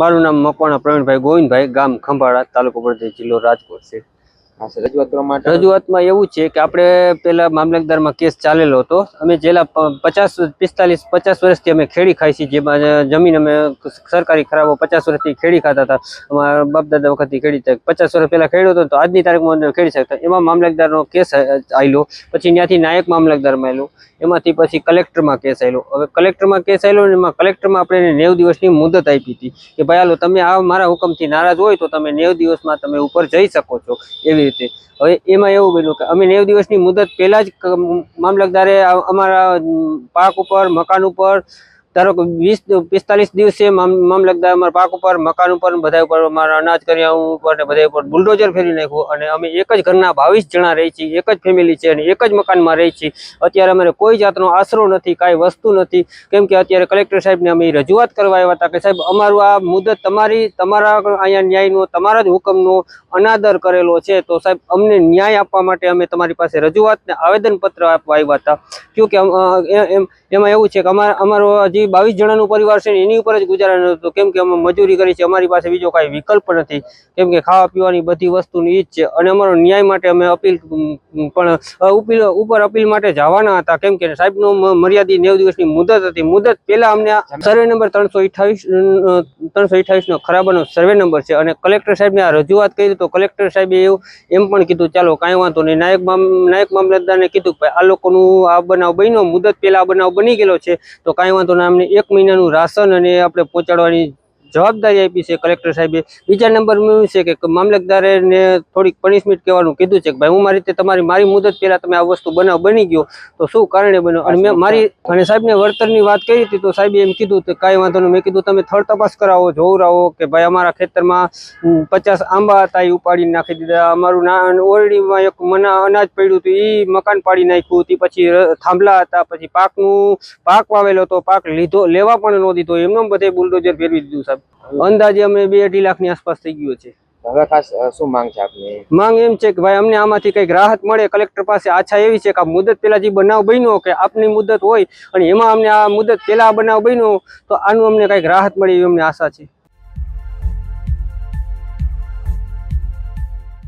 મારું નામ મકવાણા પ્રવીણભાઈ ગોવિંદભાઈ ગામ ખંભાળા તાલુકો બરદે જિલ્લો રાજકોટ છે. રજૂઆતમાં એવું છે કે આપણે પેલા મામલતદારમાં કેસ ચાલેલો હતો. અમે છેલ્લા પચાસ, પિસ્તાલીસ, પચાસ વર્ષથી અમે ખેડી ખાઈ છીએ. જેમાં જમીન અમે સરકારી ખરાબો પચાસ વર્ષથી ખેડી ખાતા હતા. અમારા બાપદાદા વખતથી ખેડી પચાસ વર્ષ પહેલા ખેડ્યો હતો તો આજની તારીખમાં ખેડી શકતા. એમાં મામલતદારનો કેસ આવેલો પછી ત્યાંથી નાયક મામલતદારમાં આવેલો એમાંથી પછી કલેક્ટરમાં કેસ આવેલો હવે કલેક્ટરમાં કેસ આવેલો ને એમાં કલેક્ટરમાં આપણે નેવ દિવસની મુદત આપી હતી. કે ભાઈ, હાલો, તમે આ મારા હુકમથી નારાજ હોય તો તમે નેવ દિવસમાં તમે ઉપર જઈ શકો છો એવી રીતે. હવે એમાં એવું બન્યું કે અમે નેવ દિવસની મુદત પહેલા જ મામલતદારે અમારા અમ, પાક ઉપર મકાન ઉપર ધારો કે વીસ પિસ્તાલીસ દિવસે મામ- મામલતદાર અમારા પાક ઉપર, મકાન ઉપર બધા ઉપર, અમારા અનાજ કર્યા ઉપર ને બધા ઉપર બુલડોઝર ફેરી નાખ્યું. અને અમે એક જ ઘરના બાવીસ જણા રહી છીએ, એક જ ફેમિલી છે અને એક જ મકાનમાં રહી છીએ. અત્યારે અમારે કોઈ જાતનો આશરો નથી, કાંઈ વસ્તુ નથી. કેમ કે અત્યારે કલેક્ટર સાહેબને અમે રજૂઆત કરવા આવ્યા હતા કે સાહેબ, અમારું આ મુદત તમારી, તમારા અહીંયા ન્યાયનો, તમારા જ હુકમનો અનાદર કરેલો છે. તો સાહેબ, અમને ન્યાય આપવા માટે અમે તમારી પાસે રજૂઆત ને આવેદનપત્ર આપવા આવ્યા હતા. કે એમાં એવું છે કે અમારા અમારો હજી બાવીસ જણાનું પરિવાર છે એની ઉપર જ ગુજારણ હતું. કેમ કે અમે મજૂરી કરી છે, અમારી પાસે બીજો કાંઈ વિકલ્પ નથી. કેમ કે ખાવા પીવાની બધી વસ્તુની ઈજ છે અને અમારો ન્યાય માટે અમે અપીલ પણ ઉપીલ, ઉપર અપીલ માટે જવાના હતા. કેમ કે સાહેબનો મર્યાદિત નેવ દિવસની મુદત હતી. મુદત પહેલા અમને સર્વે નંબર ત્રણસો અઠાવીસ ત્રણસો અઠ્ઠાવીસ નો ખરાબાનો સર્વે નંબર છે અને કલેક્ટર સાહેબને આ રજૂઆત કરી તો કલેક્ટર સાહેબે એવું એમ પણ કીધું, ચાલો, કાંઈ વાંધો નહીં. નાયક નાયક મામલતદારને કીધું આ લોકોનું આ બનાવ બન્યો, મુદત પહેલા આ બનાવ બની ગયેલો છે, તો કાંઈ વાંધો ના અમને એક મહિનાનું રાશન અને આપણે પહોંચાડવાની જવાબદારી આપી છે કલેક્ટર સાહેબે. બીજા નંબરમાં એવું છે કે ને થોડીક પનિશમેન્ટ કહેવાનું કીધું છે કે ભાઈ હું મારી રીતે તમારી મારી મુદત પહેલાં તમે આ વસ્તુ બનાવ, બની ગયો. તો શું કારણે બન્યો? અને મેં મારી અને સાહેબને વળતરની વાત કરી હતી તો સાહેબે એમ કીધું કે કાંઈ વાંધો નહીં. મેં કીધું તમે થળ તપાસ કરાવો જોવરાવો કે ભાઈ અમારા ખેતરમાં પચાસ આંબા હતા એ ઉપાડીને નાખી દીધા. અમારું ના ઓરડીમાં એક મના અનાજ પડ્યું હતું એ મકાન પાડી નાખ્યું હતી. પછી થાંભલા હતા, પછી પાકનું પાક વાવેલો હતો, પાક લીધો, લેવા પણ ન દીધો. એમનો બધે બુલડોઝર ફેરવી દીધું સાહેબ. અંદાજે અમે બે અઢી લાખની આસપાસ થઈ ગયો છે. હવે ખાસ શું માંગ છે આપની? માંગ એમ છે કે ભાઈ અમને આમાંથી કંઈક રાહત મળે. કલેક્ટર પાસે આછા એવી છે કે આ મુદત પેલા જે બનાવ બન્યો કે આપની મુદત હોય અને એમાં અમને આ મુદત પેલા બનાવ બન્યો તો આનું અમને કંઈક રાહત મળે એવી અમને આશા છે.